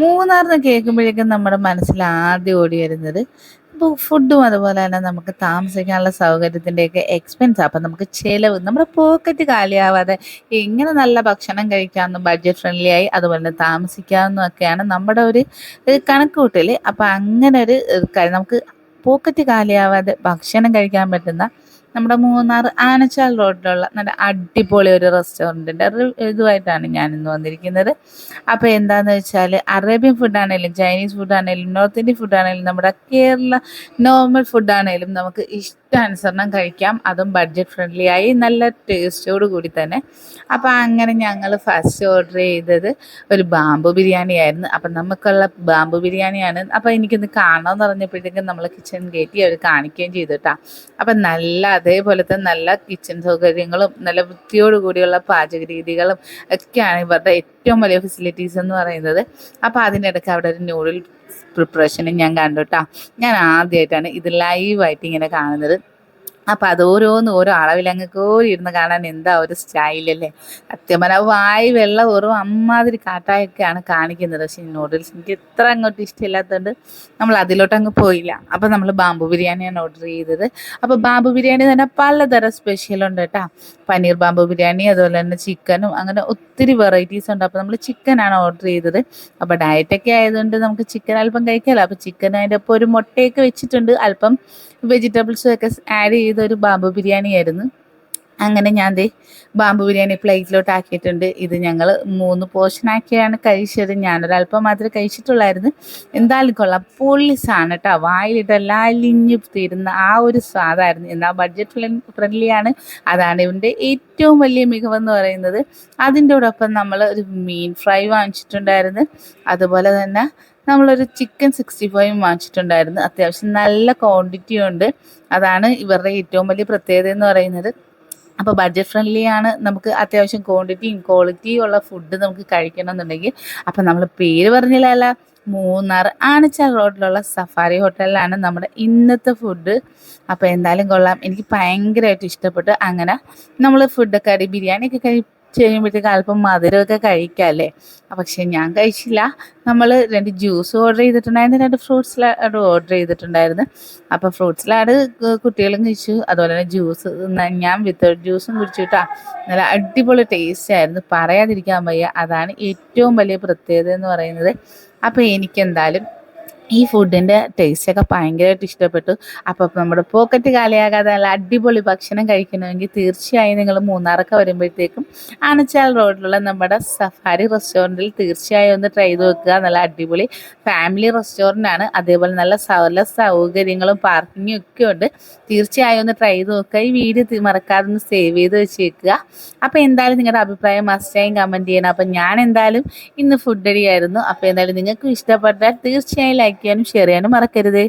മൂന്നാറിന്ന് കേൾക്കുമ്പോഴേക്കും നമ്മുടെ മനസ്സിൽ ആദ്യം ഓടി വരുന്നത് ഇപ്പോൾ ഫുഡും അതുപോലെ തന്നെ നമുക്ക് താമസിക്കാനുള്ള സൗകര്യത്തിന്റെയൊക്കെ എക്സ്പെൻസ് അപ്പം നമുക്ക് ചിലവ് നമ്മുടെ പോക്കറ്റ് കാലിയാവാതെ എങ്ങനെ നല്ല ഭക്ഷണം കഴിക്കാമെന്നും ബഡ്ജറ്റ് ഫ്രണ്ട്ലി ആയി അതുപോലെ തന്നെ താമസിക്കാമെന്നും ഒക്കെയാണ് നമ്മുടെ ഒരു കണക്കുകൂട്ടൽ അപ്പം അങ്ങനെ ഒരു നമുക്ക് പോക്കറ്റ് കാലിയാവാതെ ഭക്ഷണം കഴിക്കാൻ പറ്റുന്ന നമ്മുടെ മൂന്നാർ ആനച്ചാൽ റോഡിലുള്ള നല്ല അടിപൊളി ഒരു റെസ്റ്റോറന്റിന്റെ ഇതുമായിട്ടാണ് ഇന്ന് വന്നിരിക്കുന്നത്. അപ്പോൾ എന്താണെന്ന് വെച്ചാൽ അറേബ്യൻ ഫുഡാണേലും ചൈനീസ് ഫുഡാണേലും നോർത്ത് ഇന്ത്യൻ ഫുഡാണേലും നമ്മുടെ കേരള നോർമൽ ഫുഡാണേലും നമുക്ക് ഇഷ്ടാനുസരണം കഴിക്കാം. അതും ബഡ്ജറ്റ് ഫ്രണ്ട്ലി ആയി നല്ല ടേസ്റ്റോട് കൂടി തന്നെ. അപ്പോൾ അങ്ങനെ ഞങ്ങൾ ഫസ്റ്റ് ഓർഡർ ചെയ്തത് ഒരു ബാമ്പു ബിരിയാണി ആയിരുന്നു. അപ്പം നമുക്കുള്ള ബാമ്പു ബിരിയാണിയാണ്. അപ്പോൾ എനിക്കൊന്ന് കാണാമെന്ന് പറഞ്ഞപ്പോഴത്തേക്കും നമ്മൾ കിച്ചൺ കയറ്റി അവർ കാണിക്കുകയും ചെയ്തു കേട്ടോ അപ്പം നല്ല അതേപോലത്തെ നല്ല കിച്ചൺ സൗകര്യങ്ങളും നല്ല വൃത്തിയോട് കൂടിയുള്ള പാചക രീതികളും ഒക്കെയാണ് ഇവരുടെ ഏറ്റവും വലിയ ഫെസിലിറ്റീസ് എന്ന് പറയുന്നത്. അപ്പോൾ അതിനിടയ്ക്ക് അവിടെ ഒരു ന്യൂഡിൽ പ്രിപ്പറേഷനും ഞാൻ കണ്ടു കേട്ടോ ഞാൻ ആദ്യമായിട്ടാണ് ഇത് ലൈവായിട്ട് ഇങ്ങനെ കാണുന്നത്. അപ്പം അത് ഓരോന്ന് ഓരോ അളവിലങ്ങ് കോരി ഇരുന്ന് കാണാൻ എന്താ ഒരു സ്റ്റൈലല്ലേ? സത്യം പറഞ്ഞാൽ വായി വെള്ളം ഓരോ അമ്മാതിരി കാട്ടായൊക്കെയാണ് കാണിക്കുന്നത്. പക്ഷേ നൂഡിൽസ് എനിക്ക് ഇത്ര അങ്ങോട്ട് ഇഷ്ടമില്ലാത്തതുകൊണ്ട് നമ്മൾ അതിലോട്ട് അങ്ങ് പോയില്ല. അപ്പോൾ നമ്മൾ ബാമ്പു ബിരിയാണിയാണ് ഓർഡർ ചെയ്തത്. അപ്പോൾ ബാമ്പു ബിരിയാണി തന്നെ പലതരം സ്പെഷ്യലുണ്ട് കേട്ടോ. പനീർ ബാമ്പു ബിരിയാണി അതുപോലെ തന്നെ ചിക്കനും അങ്ങനെ ഒത്തിരി വെറൈറ്റീസ് ഉണ്ട്. അപ്പോൾ നമ്മൾ ചിക്കനാണ് ഓർഡർ ചെയ്തത്. അപ്പോൾ ഡയറ്റൊക്കെ ആയതുകൊണ്ട് നമുക്ക് ചിക്കൻ അല്പം കഴിക്കാമല്ലോ അപ്പോൾ ചിക്കൻ അതിന്റെ ഒപ്പം ഒരു മുട്ടയൊക്കെ വെച്ചിട്ടുണ്ട്. അല്പം വെജിറ്റബിൾസും ഒക്കെ ആഡ് ചെയ്ത ഒരു ബാമ്പു ബിരിയാണി ആയിരുന്നു അങ്ങനെ ഞാൻ ദേ ബാമ്പു ബിരിയാണി പ്ലേറ്റിലോട്ട് ആക്കിയിട്ടുണ്ട് ഇത് ഞങ്ങൾ മൂന്ന് പോർഷനാക്കിയാണ് കഴിച്ചത്. ഞാനൊരല്പം മാത്രമേ കഴിച്ചിട്ടുള്ളായിരുന്നു. എന്തായാലും കൊള്ളാം. പൊള്ളിസാണ് കേട്ടോ വായിലിട്ട് എല്ലാം അലിഞ്ഞു തീരുന്ന ആ ഒരു സ്വാദായിരുന്നു. എന്നാൽ ബഡ്ജറ്റ് ഫ്രണ്ട്ലി ആണ്. അതാണ് ഇവന്റെ ഏറ്റവും വലിയ മികവെന്ന് പറയുന്നത്. അതിന്റെ ഒപ്പം നമ്മൾ ഒരു മീൻ ഫ്രൈ വാങ്ങിച്ചിട്ടുണ്ടായിരുന്നു. അതുപോലെ തന്നെ നമ്മളൊരു ചിക്കൻ സിക്സ്റ്റി ഫൈവ് വാങ്ങിച്ചിട്ടുണ്ടായിരുന്നു. അത്യാവശ്യം നല്ല ക്വാണ്ടിറ്റി ഉണ്ട്. അതാണ് ഇവരുടെ ഏറ്റവും വലിയ പ്രത്യേകത എന്ന് പറയുന്നത്. അപ്പോൾ ബഡ്ജറ്റ് ഫ്രണ്ട്ലി ആണ്. നമുക്ക് അത്യാവശ്യം ക്വാണ്ടിറ്റിയും ക്വാളിറ്റിയും ഉള്ള ഫുഡ് നമുക്ക് കഴിക്കണം എന്നുണ്ടെങ്കിൽ അപ്പം നമ്മൾ പേര് പറഞ്ഞില്ലല്ല മൂന്നാർ ആണിച്ചാൽ റോഡിലുള്ള സഫാരി ഹോട്ടലിലാണ് നമ്മുടെ ഇന്നത്തെ ഫുഡ് അപ്പോൾ എന്തായാലും കൊള്ളാം. എനിക്ക് ഭയങ്കരമായിട്ട് ഇഷ്ടപ്പെട്ടു. അങ്ങനെ നമ്മൾ ഫുഡൊക്കെ അടി ബിരിയാണിയൊക്കെ കഴി ചെയ്യുമ്പോഴത്തേക്ക് അല്പം മധുരമൊക്കെ കഴിക്കാമല്ലേ പക്ഷേ ഞാൻ കഴിച്ചില്ല. നമ്മൾ രണ്ട് ജ്യൂസ് ഓർഡർ ചെയ്തിട്ടുണ്ടായിരുന്നു. രണ്ട് ഫ്രൂട്ട്സ് ലാഡ് ഓർഡർ ചെയ്തിട്ടുണ്ടായിരുന്നു. അപ്പോൾ ഫ്രൂട്ട്സ് ലാഡ് കുട്ടികളും കഴിച്ചു. അതുപോലെ തന്നെ ജ്യൂസ് ഞാൻ വിത്തൗട്ട് ജ്യൂസും കുടിച്ചു കേട്ടോ നല്ല അടിപൊളി ടേസ്റ്റ് ആയിരുന്നു. പറയാതിരിക്കാൻ വയ്യ. അതാണ് ഏറ്റവും വലിയ പ്രത്യേകത എന്ന് പറയുന്നത്. അപ്പോൾ എനിക്കെന്തായാലും ഈ ഫുഡിന്റെ ടേസ്റ്റൊക്കെ ഭയങ്കരമായിട്ട് ഇഷ്ടപ്പെട്ടു. അപ്പോൾ നമ്മുടെ പോക്കറ്റ് കാലിയാകാതെ നല്ല അടിപൊളി ഭക്ഷണം കഴിക്കണമെങ്കിൽ തീർച്ചയായും നിങ്ങൾ മൂന്നാറൊക്കെ വരുമ്പോഴത്തേക്കും ആനച്ചാൽ റോഡിലുള്ള നമ്മുടെ സഫാരി റെസ്റ്റോറന്റിൽ തീർച്ചയായും ഒന്ന് ട്രൈ ചെയ്ത് വെക്കുക നല്ല അടിപൊളി ഫാമിലി റെസ്റ്റോറന്റ് ആണ്. അതേപോലെ നല്ല നല്ല സൗകര്യങ്ങളും പാർക്കിങ്ങും ഒക്കെ ഉണ്ട്. തീർച്ചയായും ഒന്ന് ട്രൈ ചെയ്ത് നോക്കുക. ഈ വീഡിയോ മറക്കാതെ ഒന്ന് സേവ് ചെയ്ത് വെച്ചേക്കുക. അപ്പോൾ എന്തായാലും നിങ്ങളുടെ അഭിപ്രായം മസ്റ്റായും കമന്റ് ചെയ്യണം. അപ്പം ഞാൻ എന്തായാലും ഇന്ന് ഫുഡ് അടിയായിരുന്നു അപ്പോൾ എന്തായാലും നിങ്ങൾക്ക് ഇഷ്ടപ്പെട്ടാൽ തീർച്ചയായും ലൈക്ക് ചെയ്യാനും ഷെയർ ചെയ്യാനും മറക്കരുത്.